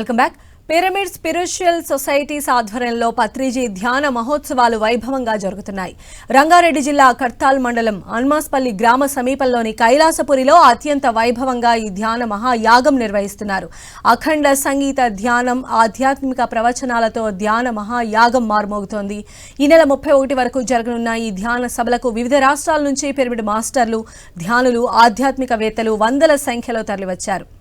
Welcome back. Pyramid spiritual societies ఆధ్వర్యంలో పత్రిజీ ధ్యాన మహోత్సవాలు వైభవంగా జరుగుతున్నాయి. రంగారెడ్డి జిల్లా కర్తాల్ మండలం అన్మాస్పల్లి గ్రామ సమీపంలోని కైలాసపురిలో అత్యంత వైభవంగా ఈ ధ్యాన మహాయాగం నిర్వహిస్తున్నారు. అఖండ సంగీత ధ్యానం ఆధ్యాత్మిక ప్రవచనాలతో ధ్యాన మహాయాగం మార్మోగుతోంది. ఈ నెల ముప్పై ఒకటి వరకు జరగనున్న ఈ ధ్యాన సభలకు వివిధ రాష్ట్రాల నుంచి పిరమిడ్ మాస్టర్లు ధ్యానులు ఆధ్యాత్మికవేత్తలు వందల సంఖ్యలో తరలివచ్చారు.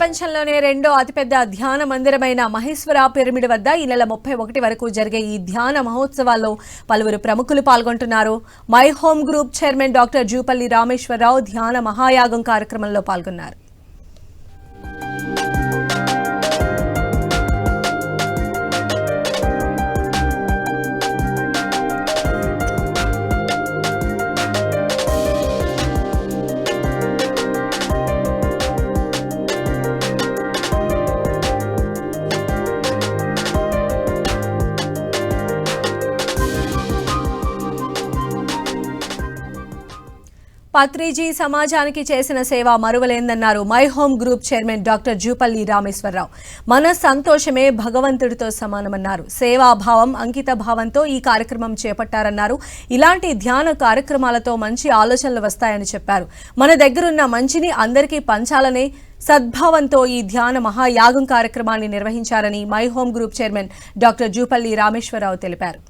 ప్రపంచంలోనే రెండో అతిపెద్ద ధ్యాన మందిరమైన మహేశ్వర పిరమిడ్ వద్ద ఈ నెల ముప్పై ఒకటి వరకు జరిగే ఈ ధ్యాన మహోత్సవాల్లో పలువురు ప్రముఖులు పాల్గొంటున్నారు. My home group chairman doctor Jupalli Rameshwar Rao ధ్యాన మహాయాగం కార్యక్రమంలో పాల్గొన్నారు. పత్రిజీ సమాజానికి చేసిన సేవ మరువలేందన్నారు my home group chairman doctor Jupalli Rameshwar Rao. మన సంతోషమే భగవంతుడితో సమానమన్నారు. సేవాభావం అంకిత భావంతో ఈ కార్యక్రమం చేపట్టారన్నారు. ఇలాంటి ధ్యాన కార్యక్రమాలతో మంచి ఆలోచనలు వస్తాయని చెప్పారు. మన దగ్గరున్న మంచిని అందరికీ పంచాలనే సద్భావంతో ఈ ధ్యాన మహాయాగం కార్యక్రమాన్ని నిర్వహించారని my home group chairman doctor Jupalli Rameshwar Rao తెలిపారు.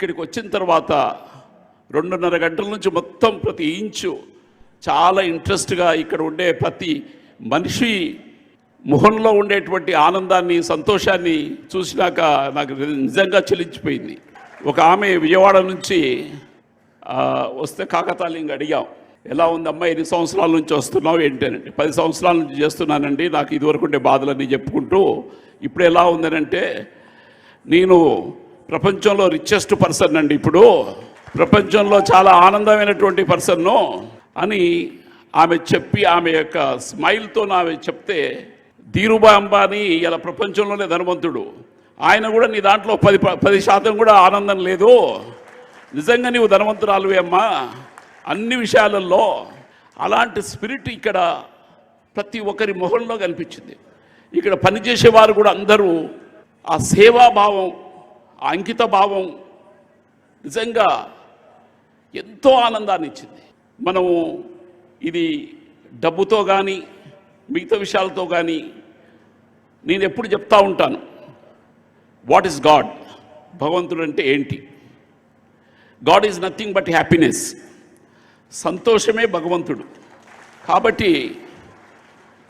ఇక్కడికి వచ్చిన తర్వాత రెండున్నర గంటల నుంచి మొత్తం ప్రతి ఇంచు చాలా ఇంట్రెస్ట్గా ఇక్కడ ఉండే ప్రతి మనిషి మొహంలో ఉండేటువంటి ఆనందాన్ని సంతోషాన్ని చూసినాక నాకు నిజంగా చెల్లించిపోయింది ఒక ఆమె విజయవాడ నుంచి వస్తే కాకతాళీయంగా అడిగాం ఎలా ఉంది అమ్మాయి ఎన్ని సంవత్సరాల నుంచి వస్తున్నావు ఏంటనండి పది సంవత్సరాల నుంచి చేస్తున్నానండి నాకు ఇదివరకు ఉండే బాధలన్నీ చెప్పుకుంటూ ఇప్పుడు ఎలా ఉందనంటే నేను ప్రపంచంలో రిచెస్ట్ పర్సన్ అండి ఇప్పుడు. ప్రపంచంలో చాలా ఆనందమైనటువంటి పర్సన్ను అని ఆమె చెప్పి ఆమె యొక్క స్మైల్తో ఆమె చెప్తే ధీరుభా అంబానీ ఇలా ప్రపంచంలోనే ధనవంతుడు. ఆయన కూడా నీ దాంట్లో పది ప- పది శాతం కూడా ఆనందం లేదు. నిజంగా నీవు ధనవంతురాలువే అమ్మా. అన్ని విషయాలలో అలాంటి స్పిరిట్ ఇక్కడ ప్రతి ఒక్కరి మొహంలో కనిపించింది. ఇక్కడ పనిచేసేవారు కూడా అందరూ ఆ సేవాభావం ఆ అంకిత భావం నిజంగా ఎంతో ఆనందాన్ని ఇచ్చింది మనము ఇది డబ్బుతో కానీ మిగతా విషయాలతో కానీ నేను ఎప్పుడు చెప్తా ఉంటాను. వాట్ ఈస్ గాడ్ భగవంతుడు అంటే ఏంటి? God is nothing but happiness సంతోషమే భగవంతుడు. కాబట్టి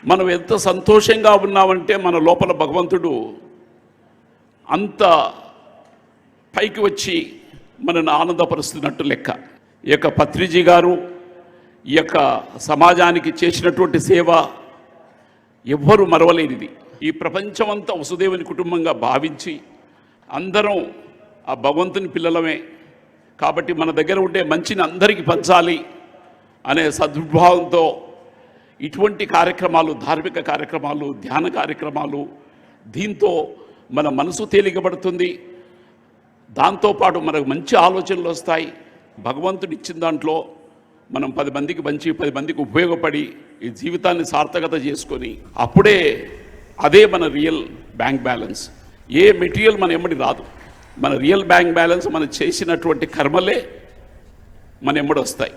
మనం ఎంత సంతోషంగా ఉన్నామంటే మన లోపల భగవంతుడు అంత పైకి వచ్చి మనను ఆనందపరుస్తున్నట్టు లెక్క. ఈ యొక్క పత్రిజీ గారు ఈ యొక్క సమాజానికి చేసినటువంటి సేవ ఎవ్వరూ మరవలేనిది. ఈ ప్రపంచమంతా వసుదేవుని కుటుంబంగా భావించి అందరం ఆ భగవంతుని పిల్లలమే. కాబట్టి మన దగ్గర ఉండే మంచిని అందరికీ పంచాలి అనే సద్భావంతో ఇటువంటి కార్యక్రమాలు ధార్మిక కార్యక్రమాలు ధ్యాన కార్యక్రమాలు దీంతో మన మనసు తేలికబడుతుంది దాంతోపాటు మనకు మంచి ఆలోచనలు వస్తాయి. భగవంతుడు ఇచ్చిన దాంట్లో మనం పది మందికి మంచి పది మందికి ఉపయోగపడి ఈ జీవితాన్ని సార్థకత చేసుకొని అప్పుడే అదే మన రియల్ బ్యాంక్ బ్యాలెన్స్. ఏ మెటీరియల్ మన ఎమ్మడి రాదు. మన రియల్ బ్యాంక్ బ్యాలెన్స్ మనం చేసినటువంటి కర్మలే మన ఎమ్మడి వస్తాయి.